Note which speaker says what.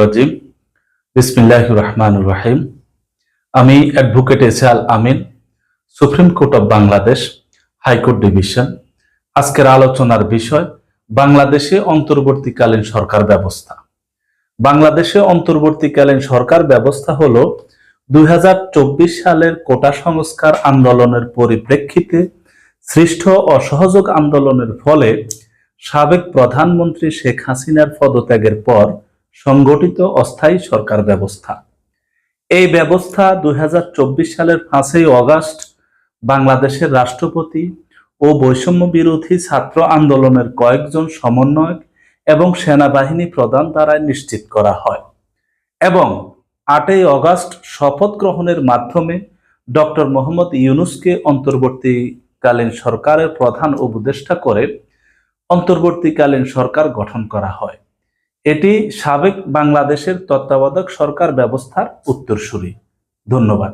Speaker 1: রাজিম। বিসমিল্লাহ রহমানুর রাহিম। আমি advocate S Amin, Supreme Court of Bangladesh High Court Division. আজকের আলোচনার বিষয়, বাংলাদেশে অন্তর্বর্তীকালীন সরকার ব্যবস্থা। বাংলাদেশে অন্তর্বর্তীকালীন সরকার ব্যবস্থা হলো দুই সালের কোটা সংস্কার আন্দোলনের পরিপ্রেক্ষিতে সৃষ্ট অসহযোগ আন্দোলনের ফলে সাবেক প্রধানমন্ত্রী শেখ হাসিনার পদত্যাগের পর সংগঠিত অস্থায়ী সরকার ব্যবস্থা। এই ব্যবস্থা দুই হাজার চব্বিশ সালের পাঁচই অগাস্ট বাংলাদেশের রাষ্ট্রপতি ও বৈষম্য বিরোধী ছাত্র আন্দোলনের কয়েকজন সমন্বয়ক এবং সেনাবাহিনী প্রধান দ্বারা নিশ্চিত করা হয় এবং আটই অগাস্ট শপথ গ্রহণের মাধ্যমে ডক্টর মোহাম্মদ ইউনুসকে অন্তর্বর্তীকালীন সরকারের প্রধান উপদেষ্টা করে অন্তর্বর্তীকালীন সরকার গঠন করা হয়। এটি সাবেক বাংলাদেশের তত্ত্বাবধায়ক সরকার ব্যবস্থার উত্তরসূরি। ধন্যবাদ।